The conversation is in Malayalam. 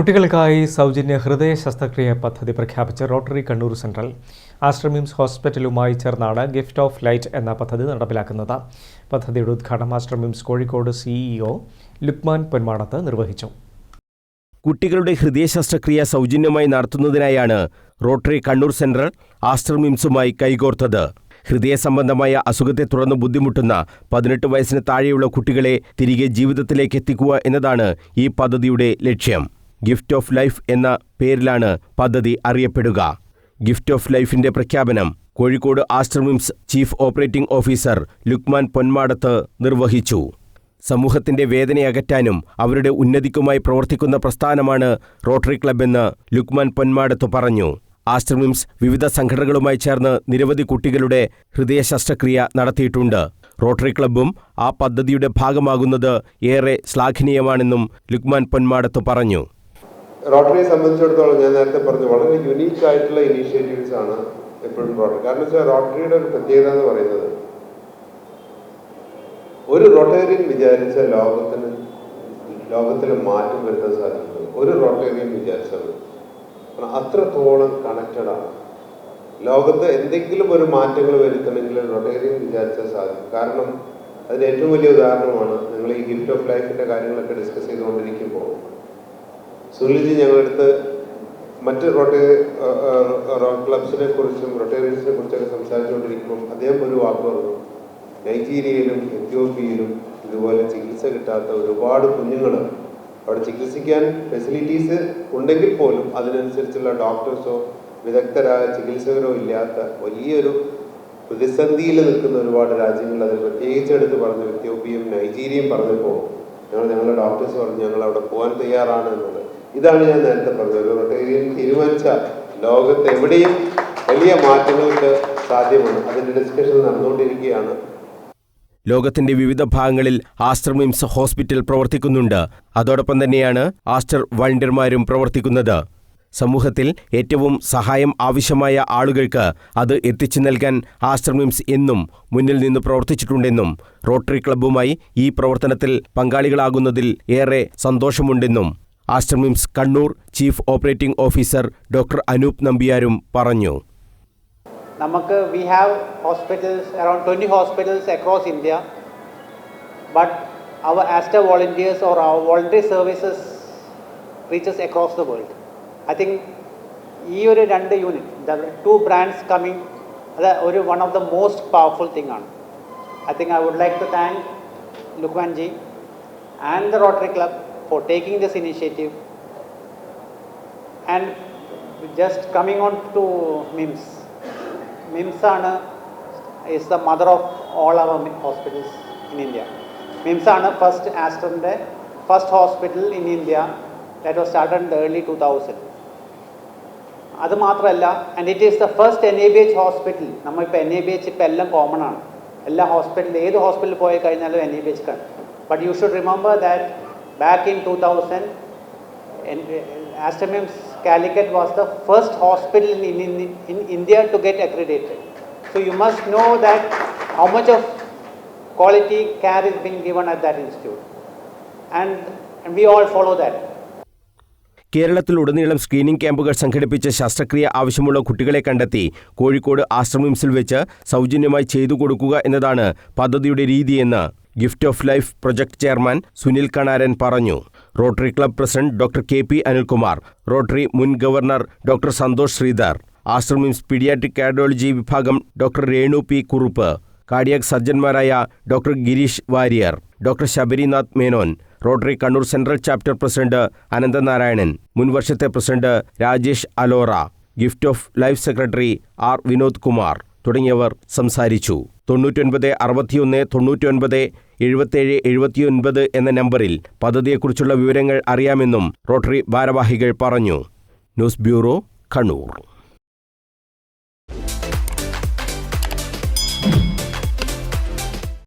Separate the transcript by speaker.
Speaker 1: കുട്ടികൾക്കായി സൗജന്യ ഹൃദയ ശസ്ത്രക്രിയ പദ്ധതി പ്രഖ്യാപിച്ച Rotary Kannur Central. Aster MIMS ഹോസ്പിറ്റലുമായി ചേർന്നാണ് ഗിഫ്റ്റ് ഓഫ് ലൈറ്റ് എന്ന പദ്ധതി നടപ്പിലാക്കുന്നത്. പദ്ധതിയുടെ ഉദ്ഘാടനം Aster MIMS Kozhikode CEO Lukman Ponmadath നിർവഹിച്ചു.
Speaker 2: കുട്ടികളുടെ ഹൃദയ ശസ്ത്രക്രിയ സൗജന്യമായി നടത്തുന്നതിനായാണ് റോട്ടറി കണ്ണൂർ സെൻട്രൽ ആസ്റ്റർ മിംസുമായി കൈകോർത്തത്. ഹൃദയ സംബന്ധമായ അസുഖത്തെ തുടർന്ന് ബുദ്ധിമുട്ടുന്ന പതിനെട്ട് വയസ്സിന് താഴെയുള്ള കുട്ടികളെ തിരികെ ജീവിതത്തിലേക്ക് എത്തിക്കുക എന്നതാണ് ഈ പദ്ധതിയുടെ ലക്ഷ്യം. ഗിഫ്റ്റ് ഓഫ് ലൈഫ് എന്ന പേരിലാണ് പദ്ധതി അറിയപ്പെടുക. ഗിഫ്റ്റ് ഓഫ് ലൈഫിന്റെ പ്രഖ്യാപനം Kozhikode Aster MIMS chief operating officer Lukman Ponmadath നിർവഹിച്ചു. സമൂഹത്തിന്റെ വേദനയകറ്റാനും അവരുടെ ഉന്നതിക്കുമായി പ്രവർത്തിക്കുന്ന പ്രസ്ഥാനമാണ് റോട്ടറി ക്ലബെന്ന് ലുക്മാൻ പൊന്മാടത്ത് പറഞ്ഞു. ആശ്രമിംസ് വിവിധ സംഘടനകളുമായി ചേർന്ന് നിരവധി കുട്ടികളുടെ ഹൃദയ ശസ്ത്രക്രിയ നടത്തിയിട്ടുണ്ട്. റോട്ടറി ക്ലബ്ബും ആ പദ്ധതിയുടെ ഭാഗമാകുന്നത് ഏറെ ശ്ലാഘനീയമാണെന്നും ലുക്മാൻ പൊന്മാടത്ത് പറഞ്ഞു.
Speaker 3: റോട്ടറിയെ സംബന്ധിച്ചിടത്തോളം ഞാൻ നേരത്തെ പറഞ്ഞു വളരെ യുണീക്ക് ആയിട്ടുള്ള ഇനീഷ്യേറ്റീവ്സ് ആണ് എപ്പോഴും റോട്ടറി. കാരണം വെച്ചാൽ റോട്ടറിയുടെ ഒരു പ്രത്യേകത എന്ന് പറയുന്നത് ഒരു റോട്ടേറിയൻ വിചാരിച്ച ലോകത്തിന് ലോകത്തിൽ മാറ്റം വരുത്താൻ സാധിക്കുന്നത് ഒരു റോട്ടേറിയൻ വിചാരിച്ചാൽ അത്രത്തോളം കണക്റ്റഡാണ് ലോകത്ത് എന്തെങ്കിലും ഒരു മാറ്റങ്ങൾ വരുത്തണമെങ്കിൽ റൊട്ടേറിയൻ വിചാരിച്ചാൽ സാധിക്കും. കാരണം അതിന് ഏറ്റവും വലിയ ഉദാഹരണമാണ് നിങ്ങൾ ഈ ഗിഫ്റ്റ് ഓഫ് ലൈഫിന്റെ കാര്യങ്ങളൊക്കെ ഡിസ്കസ് ചെയ്തുകൊണ്ടിരിക്കുമ്പോൾ സുനിൽജി ഞങ്ങളടുത്ത് മറ്റ് റോട്ടേ റോട്ട് ക്ലബ്സിനെ കുറിച്ചും റൊട്ടേറിയൻസിനെ കുറിച്ചൊക്കെ സംസാരിച്ചുകൊണ്ടിരിക്കുമ്പോൾ അദ്ദേഹം ഒരു വാക്ക് പറഞ്ഞു. നൈജീരിയയിലും എത്യോപ്യയിലും ഇതുപോലെ ചികിത്സ കിട്ടാത്ത ഒരുപാട് കുഞ്ഞുങ്ങൾ അവിടെ ചികിത്സിക്കാൻ ഫെസിലിറ്റീസ് ഉണ്ടെങ്കിൽ പോലും അതിനനുസരിച്ചുള്ള ഡോക്ടേഴ്സോ വിദഗ്ധരായ ചികിത്സകരോ ഇല്ലാത്ത വലിയൊരു പ്രതിസന്ധിയിൽ നിൽക്കുന്ന ഒരുപാട് രാജ്യങ്ങൾ അതിൽ പ്രത്യേകിച്ച് എടുത്ത് പറഞ്ഞു എത്യോപ്യയും നൈജീരിയയും പറഞ്ഞപ്പോൾ ഞങ്ങൾ ഞങ്ങളുടെ ഡോക്ടേഴ്സ് പറഞ്ഞു ഞങ്ങൾ അവിടെ പോകാൻ തയ്യാറാണ് എന്നുള്ളത്. ഇതാണ് ഞാൻ നേരത്തെ പറഞ്ഞത്. ഒരു റൊട്ടേറിയൻ തീരുമാനിച്ചാൽ ലോകത്ത് എവിടെയും വലിയ മാറ്റങ്ങൾക്ക് സാധ്യമാണ്. അതിന്റെ ഡിസ്കഷൻ നടന്നുകൊണ്ടിരിക്കുകയാണ്.
Speaker 2: ലോകത്തിന്റെ വിവിധ ഭാഗങ്ങളിൽ ആസ്റ്റർ മിംസ് ഹോസ്പിറ്റൽ പ്രവർത്തിക്കുന്നുണ്ട്. അതോടൊപ്പം തന്നെയാണ് ആസ്റ്റർ വളണ്ടിയർമാരും പ്രവർത്തിക്കുന്നത്. സമൂഹത്തിൽ ഏറ്റവും സഹായം ആവശ്യമായ ആളുകൾക്ക് അത് എത്തിച്ചു നൽകാൻ ആസ്റ്റർ മിംസ് എന്നും മുന്നിൽ നിന്ന് പ്രവർത്തിച്ചിട്ടുണ്ടെന്നും റോട്ടറി ക്ലബ്ബുമായി ഈ പ്രവർത്തനത്തിൽ പങ്കാളികളാകുന്നതിൽ ഏറെ സന്തോഷമുണ്ടെന്നും Aster MIMS Kannur chief operating officer doctor Anoop നമ്പിയാരും പറഞ്ഞു.
Speaker 4: നമുക്ക് we have hospitals around twenty hospitals across India but our Aster volunteers or our voluntary services reaches across the world I think ഈ ഒരു രണ്ട് യൂണിറ്റ് ടു ബ്രാൻഡ്സ് കമ്മിങ് അത് ഒരു one of the most powerful thing ആണ്. I think I would like to thank Lukmanji and the Rotary club for taking this initiative and just coming on to MIMS MIMS ആണ് is the mother of all our hospitals in India MIMS ആണ് first ആസ്റ്ററിന്റെ first hospital in India that was started in early two thousand അത് മാത്രമല്ല and it is the first N A B H hospital നമ്മളിപ്പോൾ എൻ എ ബി എച്ച് ഇപ്പോൾ എല്ലാം കോമൺ ആണ്. എല്ലാ ഹോസ്പിറ്റലിൽ ഏത് ഹോസ്പിറ്റലിൽ പോയി കഴിഞ്ഞാലും എൻ എ ബി എച്ച് കാണും but you should remember that back in two thousand Astramims Calicut was the first hospital in, in, in India to get accredited. So you must know that how much of quality care is being given at that institute. And, and we all follow that.
Speaker 2: കേരളത്തിലുടനീളം സ്ക്രീനിംഗ് ക്യാമ്പുകൾ സംഘടിപ്പിച്ച ശസ്ത്രക്രിയ ആവശ്യമുള്ള കുട്ടികളെ കണ്ടെത്തി കോഴിക്കോട് ആശ്രമിംസിൽ വെച്ച് സൗജന്യമായി ചെയ്തു കൊടുക്കുക എന്നതാണ് പദ്ധതിയുടെ രീതിയെന്ന് gift of life project chairman Sunil Kanaran പറഞ്ഞു. Rotary club president doctor K P Anilkumar Rotary മുൻ governor doctor Santhosh Sreedhar Aster MIMS paediatric cardiology വിഭാഗം doctor Renu P Kurup cardiac സർജന്മാരായ doctor Girish Warrier doctor Sabarinath Menon Rotary Kannur Central chapter president Ananthanarayanan മുൻവർഷത്തെ president Rajesh Alora gift of life secretary R Vinod Kumar. തുടങ്ങിയവർ സംസാരിച്ചു. തൊണ്ണൂറ്റൊൻപത് അറുപത്തിയൊന്ന് തൊണ്ണൂറ്റൊൻപത് എഴുപത്തേഴ് എഴുപത്തിയൊൻപത് എന്ന നമ്പറിൽ പദ്ധതിയെക്കുറിച്ചുള്ള വിവരങ്ങൾ അറിയാമെന്നും റോട്ടറി ഭാരവാഹികൾ പറഞ്ഞു. News bureau Kannur.